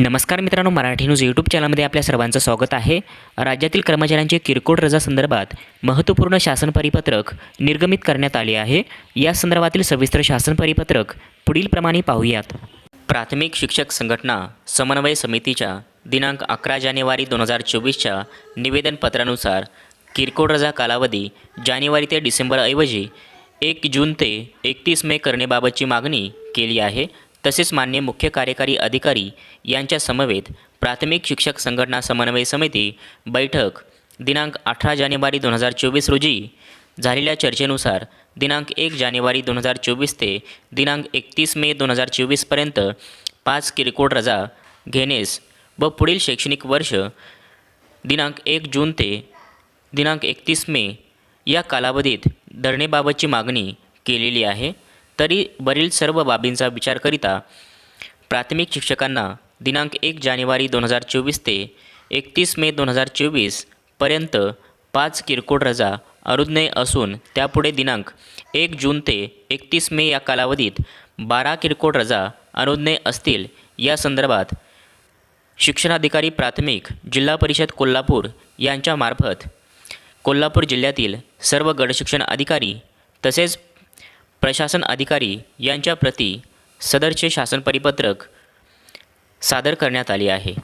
नमस्कार मित्रांनो Marathi news YouTube चॅनलमध्ये आपल्या सर्वांचं स्वागत आहे. राज्यातील कर्मचाऱ्यांचे किरकोळ रजा संदर्भात महत्त्वपूर्ण शासन परिपत्रक निर्गमित करण्यात आले आहे. या संदर्भातील सविस्तर शासन परिपत्रक पुढीलप्रमाणे पाहूयात. प्राथमिक शिक्षक संघटना समन्वय समितीच्या दिनांक अकरा जानेवारी दोन हजार चोवीसच्या निवेदनपत्रानुसार किरकोळ रजा कालावधी जानेवारी ते डिसेंबरऐवजी एक जून ते एकतीस मे करण्याबाबतची मागणी केली आहे. तसेच मान्य मुख्य कार्यकारी अधिकारी यांच्या समवेत प्राथमिक शिक्षक संघटना समन्वय समिती बैठक दिनांक अठरा जानेवारी दोन हजार चोवीस रोजी. झालेल्या चर्चेनुसार दिनांक एक जानेवारी दोन हजार चोवीस ते दिनांक एकतीस मे दोन हजार चोवीसपर्यंत पाच किरकोळ रजा घेण्यास व पुढील शैक्षणिक वर्ष दिनांक एक जून ते दिनांक एकतीस मे या कालावधीत धरणेबाबतची मागणी केलेली आहे. तरी वरील सर्व बाबींचा विचार करिता प्राथमिक शिक्षकांना दिनांक एक जानेवारी दोन हजार चोवीस ते एकतीस मे दोन हजार चोवीसपर्यंत पाच किरकोळ रजा अनुज्ञेय असून त्यापुढे दिनांक एक जून ते एकतीस मे या कालावधीत बारा किरकोळ रजा अनुज्ञेय असतील या संदर्भात शिक्षणाधिकारी प्राथमिक जिल्हा परिषद कोल्हापूर यांच्यामार्फत कोल्हापूर जिल्ह्यातील सर्व गडशिक्षण अधिकारी तसेच प्रशासन अधिकारी यांच्या प्रती सदरचे शासन परिपत्रक सादर करण्यात आले आहे.